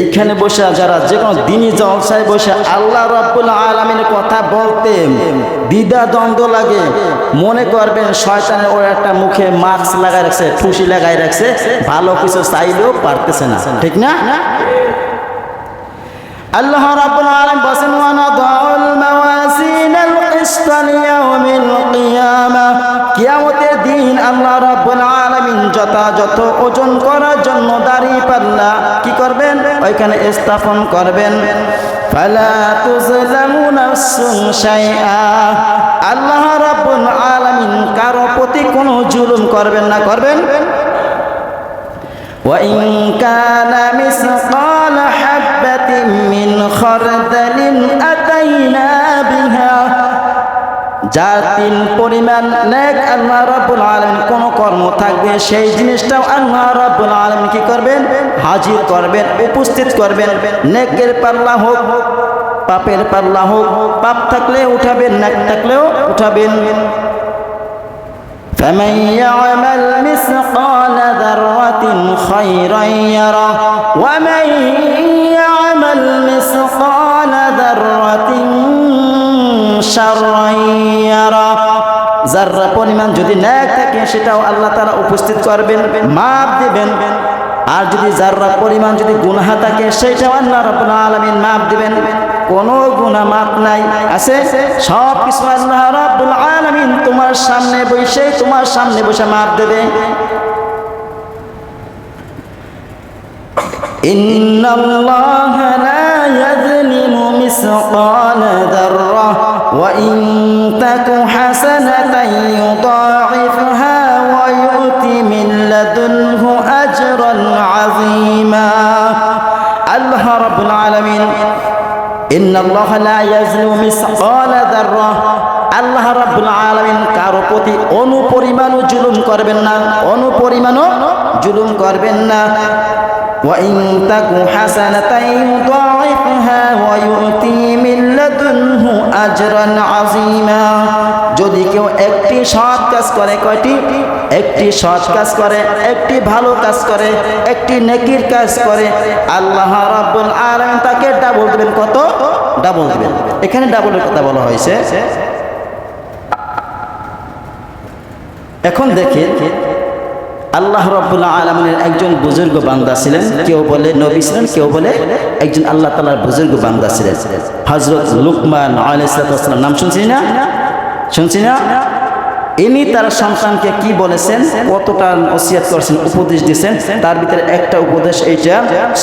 এইখানে বসে যারা যে কোনো দিনই জলসায় বসে আল্লাহ রব্বুল আলমিনের কথা বলতে দ্বিধা দ্বন্দ্ব লাগে। মনে করবেন শয়তানের ওর একটা মুখে মাস্ক লাগাই রাখছে, ঠুসি লাগাই রাখছে, ভালো কিছু চাইলেও পারতেছে না। ঠিক না? আল্লাহ রাব্বুল আলামিন বলেন লিয়াউমিল কিয়ামা। কিয়ামতের দিন আল্লাহ আলামিন যথাযথ ওজন করার জন্য দাড়ি পাল্লা কি করবেন ওইখানে স্থাপন করবেন ফালা তুজলামু নাফসুন শাইআ আল্লাহ রাব্বুল আলামিন কারো প্রতি কোনো জুলুম করবেন না করবেন وإن كان مثقال حبة من خردل أتينا بها যার তিন পরিমাণ নেক আল্লাহ রাব্বুল আলামিন কোন কর্ম থাকবে সেই জিনিসটাও আল্লাহ রাব্বুল আলামিন কি করবেন হাজির করবেন উপস্থিত করবেন নেকের পাল্লা হোক পাপের পাল্লা হোক পাপ থাকলে উঠাবেন নেক থাকলেও উঠাবেন فمن يعمل مثقال ذرة خيرا يره ومن যার্রা পরিমাণ যদি ন্যাক থাকে, সেটাও আল্লাহ তারা উপস্থিত করবেন মাপ দেবেন। আর যদি যাররা পরিমাণ যদি গুনাহা থাকে, সেটাও আল্লাহ রব্বুল আলামিন মাপ দিবেন। কোন গুণা মাপ নাই, আছে? সব কিছু আল্লাহ রব্বুল আলামিন তোমার সামনে বসে, তোমার সামনে বসে মাপ দেবে। ইন্নাল্লাহ লা ইয়াজলিমু মিসকাল যাররা وإن تك حسنة يضاعفها ويؤت من لدنه أجرا عظيما الله رب العالمين إن الله لا يظلم مثقال ذرة আল্লাহ রাব্বুল আলামিন কারো প্রতি অনুপরিমাণও জুলুম করবেন না অনুপরিমাণও জুলুম করবেন না وإن تك حسنة يضاعفها ويؤتي من আজরান আজিমা যদি কেউ একটি সৎ কাজ করে, কয়টি? একটি সৎ কাজ করে, একটি ভালো কাজ করে, একটি নেকির কাজ করে। আল্লাহ রাব্বুল আলামিন তাকে ডাবল দিবেন। কত? ডাবল দিবেন। এখানে ডাবলের কথা বলা হয়েছে। এখন দেখেন আল্লাহ রব্বুল্লাহ আলমিনের একজন বুজুর্গ বান্দা ছিলেন। কেউ বলে নবী ছিলেন, কেউ বলে একজন আল্লাহ তালার বুজুর্গ বান্দা ছিলেন। হজরত লুকমান আলাইসালাম নাম শুনছি না? শুনছি না? ইনি তার সন্তানকে কি বলেছেন? কতটা ওসিয়াত করেছেন, উপদেশ দিয়েছেন? তার ভিতরে একটা উপদেশ এইটা,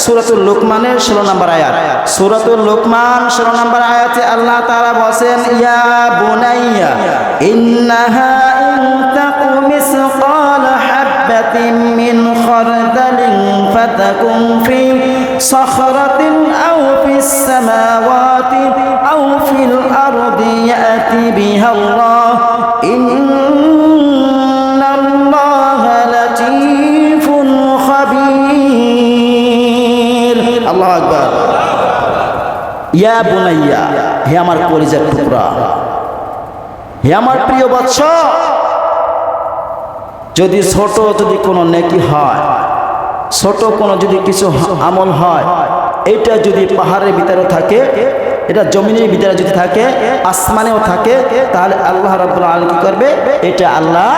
সুরাতুল লোকমানের ষোলো নম্বর আয়াত। সুরাতুল লোকমান ষোলো নম্বর আয়াতে আল্লাহ তারা বলছেন, ইয়া বুনাইয়া, ইন্নাহা فتكن في صخرة أو في السماوات أو في الأرض يأتي بها الله إن الله لطيف خبير الله أكبر يا بني হে আমার কলিজার টুকরা হে আমার প্রিয় বৎস যদি ছোট যদি কোনো নেকি হয় ছোট কোনো যদি কিছু আমল হয় এটা যদি পাহাড়ের ভিতরে থাকে, এটা জমিনের ভিতরে যদি থাকে, আসমানেও থাকে, তাহলে আল্লাহ রাবুল আলামিন কি করবে? এটা আল্লাহ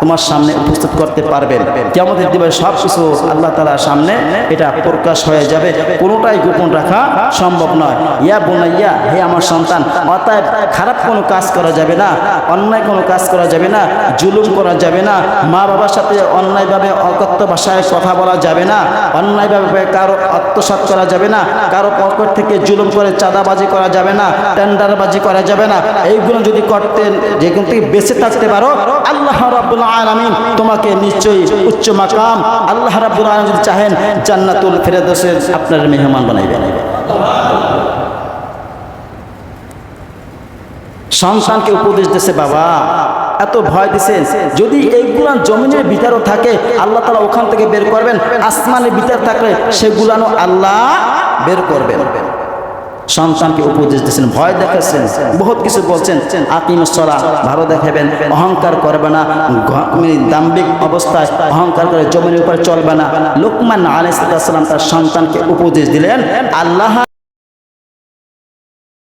তোমার সামনে উপস্থিত করতে পারবেন। কেমন দিবে সব কিছু আল্লাহ তালার সামনে এটা প্রকাশ হয়ে যাবে। কোনোটাই গোপন রাখা সম্ভব নয়। ইয়া বোনাইয়া, হে আমার সন্তান, অতএব খারাপ কোনো কাজ করা যাবে না, অন্যায় কোনো কাজ করা যাবে না, জুলুম করা যাবে না মা বাবার সাথে অন্যায়ভাবে অকথ্য ভাষায় কথা বলা যাবে না, অন্যায়ভাবে কারও আত্মসাত করা যাবে না, কারও পকেট থেকে জুলুম করে চাঁদাবাজি করা যাবে না, টেন্ডারবাজি করা যাবে না। এইগুলো যদি করতে যেগুলো থেকে বেঁচে থাকতে পারো, আল্লাহ তোমাকে নিশ্চয়ই উচ্চ মাকাম আল্লাহ আলামিন যদি চাহেন জান্নাতুল আপনার মেহমান সন্তানকে উপদেশ দিছে বাবা, এত ভয় দিছেন যদি এইগুলা জমিনের ভিতরও থাকে, আল্লাহ তালা ওখান থেকে বের করবেন, আসমানের ভিতর থাকলে সেগুলানো আল্লাহ বের করবেন। সন্তানকে উপদেশ দিয়েছেন, ভয় দেখাচ্ছেন, বহুত কিছু বলছেন। আকিমসলা ভালো দেখাবেন, অহংকার করবে না দাম্বিক মানে দাম্ভিক অবস্থায় অহংকার করে জমির উপরে চলবে না। লোকমান আলাইসাল্লাম তার সন্তানকে উপদেশ দিলেন, আল্লাহ